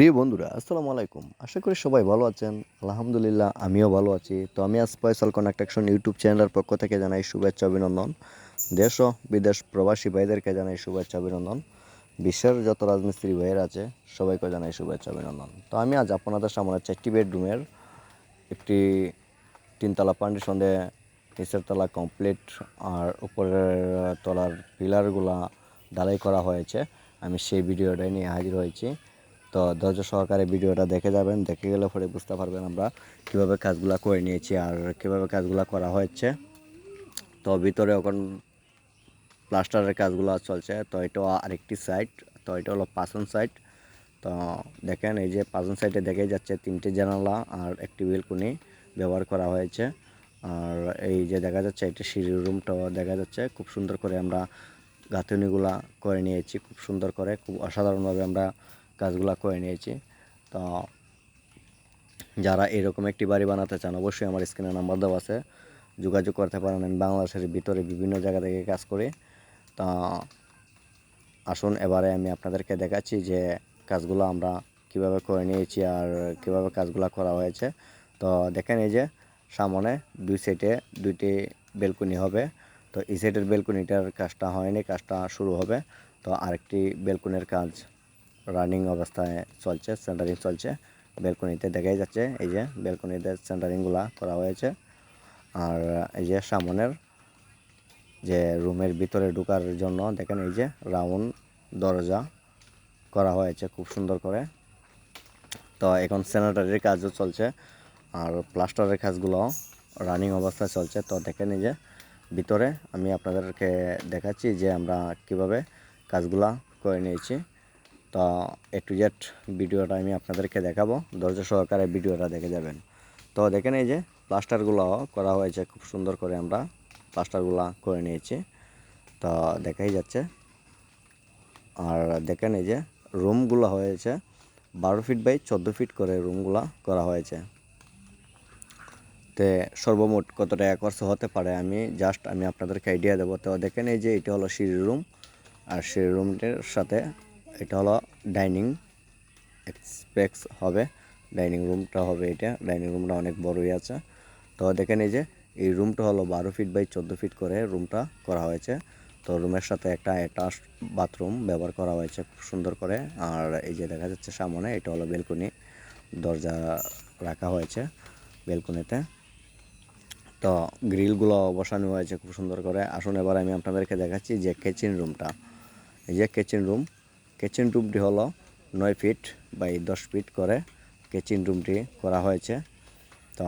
প্রিয় বন্ধুরা, আসসালামু আলাইকুম। আশা করি সবাই ভালো আছেন। আলহামদুলিল্লাহ, আমিও ভালো আছি। তো আমি আজ পয়সাল কনেকট্রাকশন ইউটিউব চ্যানেলের পক্ষ থেকে জানাই শুভেচ্ছা, অভিনন্দন। দেশ ও বিদেশ প্রবাসী ভাইদেরকে জানাই শুভেচ্ছা, অভিনন্দন। বিশ্বের যত রাজমিস্ত্রি ভাইয়ের আছে, সবাইকে জানাই শুভেচ্ছা, অভিনন্দন। তো আমি আজ আপনাদের সামনে চারটি বেডরুমের একটি তিনতলা পান্ডিশন দিয়ে নিচের তলা কমপ্লিট, আর উপরের তলার পিলারগুলা ঢালাই করা হয়েছে। আমি সেই ভিডিওটাই নিয়ে হাজির হয়েছি। তো ধৈর্য সহকারে ভিডিওটা দেখে যাবেন। দেখে গেলে পরে বুঝতে পারবেন আমরা কীভাবে কাজগুলো করে নিয়েছি আর কীভাবে কাজগুলো করা হয়েছে। তো ভিতরে এখন প্লাস্টারের কাজগুলো চলছে। তো এটা আরেকটি সাইড তো এটা হলো পাঁচন সাইড তো দেখেন, এই যে পাঁচন সাইডে দেখে যাচ্ছে তিনটে জানালা আর একটি বেলকুনি ব্যবহার করা হয়েছে। আর এই যে দেখা যাচ্ছে, এটা সিঁড়ির রুমটাও দেখা যাচ্ছে। খুব সুন্দর করে আমরা গাঁথনিগুলা করে নিয়েছি। খুব সুন্দর করে, খুব অসাধারণভাবে আমরা কাজগুলা করে নিয়েছি। তো যারা এরকম একটি বাড়ি বানাতে চান, অবশ্যই আমার স্ক্রিনে নাম্বার দেওয়া আছে। যোগাযোগ করতে পারেন, আমি বাংলাদেশের ভিতরে বিভিন্ন জায়গা থেকে কাজ করি। তা আসুন, এবারে আমি আপনাদেরকে দেখাচ্ছি যে কাজগুলো আমরা কীভাবে করে নিয়েছি আর কীভাবে কাজগুলো করা হয়েছে। তো দেখেন এই যে, সামনে দুই সাইডে দুইটি বেলকুনি হবে। তো এই সাইডের বেলকুনিটার কাজটা হয়নি, কাজটা শুরু হবে। তো আরেকটি বেলকুনির কাজ রানিং অবস্থায় চলছে সেন্টারিং চলছে। বেলকনিতে দেখাই যাচ্ছে, এই যে বেলকনিতে সেন্টারিংগুলা করা হয়েছে। আর এই যে সামনের যে রুমের ভিতরে ঢোকার জন্য দেখেন এই যে রাউন্ড দরজা করা হয়েছে খুব সুন্দর করে। তো এখন স্যানিটারির কাজও চলছে আর প্লাস্টারের কাজগুলো রানিং অবস্থায় চলছে। তো দেখেন এই যে ভিতরে আমি আপনাদেরকে দেখাচ্ছি যে আমরা কীভাবে কাজগুলা করে নিয়েছি। তো এ টু জেড ভিডিওটা আমি আপনাদেরকে দেখাবো। ধৈর্য সহকারে ভিডিওটা দেখে যাবেন। তো দেখেন এই যে প্লাস্টারগুলো করা হয়েছে, খুব সুন্দর করে আমরা প্লাস্টারগুলো করে নিয়েছি। তো দেখাই যাচ্ছে। আর দেখেন এই যে রুমগুলো হয়েছে, বারো ফিট বাই চোদ্দ ফিট করে রুমগুলো করা হয়েছে। তে সর্বমোট কত টাকা খরচ হতে পারে আমি জাস্ট আমি আপনাদেরকে আইডিয়া দেবো। তো দেখেন এই যে এটা হলো সিঁড়ি রুম আর সিঁড়ি রুমটির সাথে এটা হলো ডাইনিং এক্সপেক্স হবে। ডাইনিং রুমটা হবে এটা। ডাইনিং রুমটা অনেক বড়ই আছে। তো দেখেন এই যে, এই রুমটা হলো বারো ফিট বাই চোদ্দ ফিট করে রুমটা করা হয়েছে। তো রুমের সাথে একটা অ্যাটাচ বাথরুম ব্যবহার করা হয়েছে খুব সুন্দর করে। আর এই যে দেখা যাচ্ছে সামনে, এটা হলো বেলকনি। দরজা রাখা হয়েছে বেলকনিতে। তো গ্রিলগুলো বসানো হয়েছে খুব সুন্দর করে। আসুন এবার আমি আপনাদেরকে দেখাচ্ছি যে কিচেন রুমটা এই যে কিচেন রুম কিচেন রুমটি হলো নয় ফিট বাই দশ ফিট করে কিচেন রুমটি করা হয়েছে। তো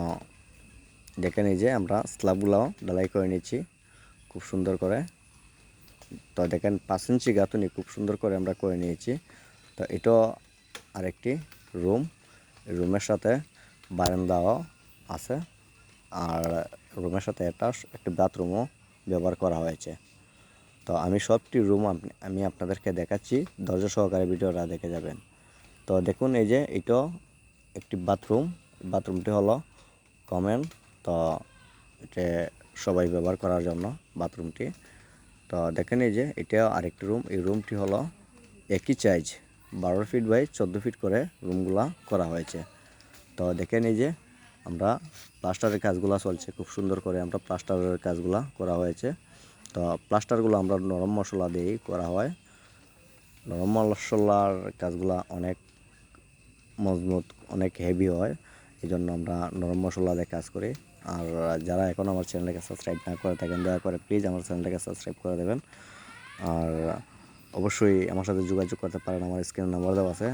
দেখেন এই যে আমরা স্ল্যাবগুলোও ঢালাই করে নিচ্ছি খুব সুন্দর করে। তো দেখেন পাঁচ ইঞ্চি গাঁথুনি খুব সুন্দর করে আমরা করে নিয়েছি। তো এটাও আরেকটি রুম রুমের সাথে বারান্দাও আছে। আর রুমের সাথে একটা একটি বাথরুমও ব্যবহার করা হয়েছে। তো আমি সবটি রুম আমি আপনাদেরকে দেখাচ্ছি। ধৈর্য সহকারে ভিডিওটা দেখে যাবেন। তো দেখুন এই যে এটা একটি বাথরুম বাথরুমটি হলো কমেন তো এটা সবাই ব্যবহার করার জন্য বাথরুমটি তো দেখেন এই যে এটা আরেকটি রুম এই রুমটি হলো একই চাইজ বারো ফিট বাই চোদ্দ ফিট করে রুমগুলা করা হয়েছে। তো দেখেন এই যে আমরা প্লাস্টারের কাজগুলো চলছে। খুব সুন্দর করে আমরা প্লাস্টারের কাজগুলো করা হয়েছে। তো প্লাস্টারগুলো আমরা নরম মশলা দিয়েই করা হয়। নরম মশলার কাজগুলো অনেক মজবুত, অনেক হেভি হয়। এই জন্য আমরা নরম মশলা দিয়ে কাজ করি। আর যারা এখন আমার চ্যানেলটাকে সাবস্ক্রাইব না করে থাকেন, দয়া করে প্লিজ আমার চ্যানেলটাকে সাবস্ক্রাইব করে দেবেন। আর অবশ্যই আমার সাথে যোগাযোগ করতে পারেন। আমার স্ক্রিন নাম্বার দেওয়া আছে।